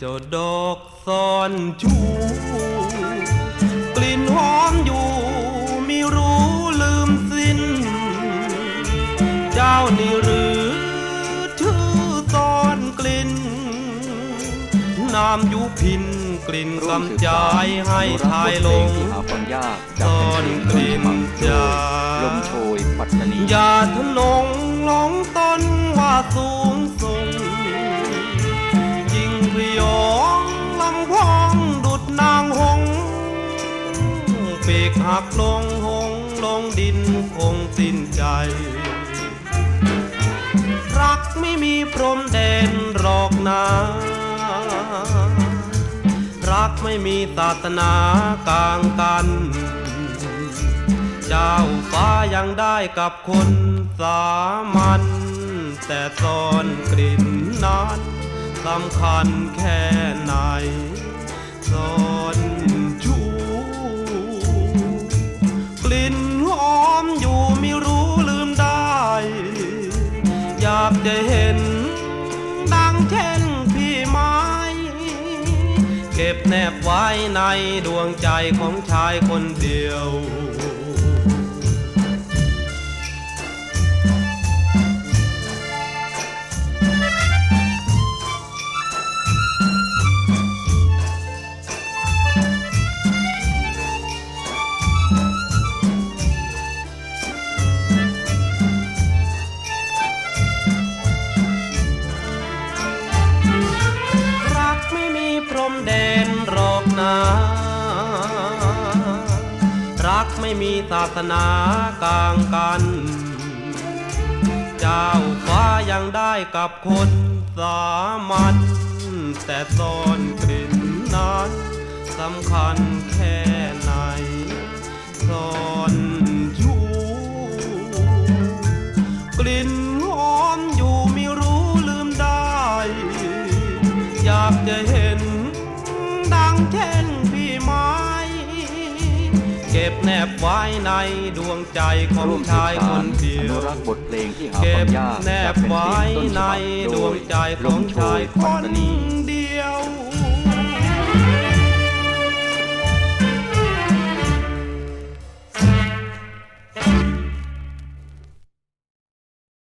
ชูกลิ่นหอมอยู่ไม่รู้ลืมสิ้น เจ้านี่หรือชื่อซ่อนกลิ่นนามยุพินกลิ่นร่วมสืบกำจายให้ทายลงที่หาฟังยากจากซ่อแผ่นนเพลงกลิ่นโดยจาลมโชยปัตตานีอย่าทะนงหลง หักลงหงลงดินคงสิ้นใจ รักไม่มีพรมแดนหรอกนารักไม่มีศาสนากลางกัน เจ้าฟ้ายังได้กับคนสามัญแต่ซ่อนกลิ่นนั้นสำคัญแค่ไหน เก็บแนบไว้ในดวงใจของชายคนเดียว พรมแดนหรอกนะรักไม่มีศาสนากลางกัน เจ้าฟ้ายังได้กับคนสามัญแต่ซ่อนกลิ่นนั้นสำคัญแค่ไหนซ่อนชูกลิ่นหอมอยู่ไม่รู้ลืมได้ อยากจะเห็น งเช่นพี่ไม้เก็บแนบไว้ในดวงใจของร่วมสืบชายคสานนเดีอยวนุรักษ์บทเพลงที่หาเก็ฟับงยากแนจากบแผ่นเพลไว้งต้นฉในบับโดดวงยใจขลองมโชชายยคปัตนตานีเดียว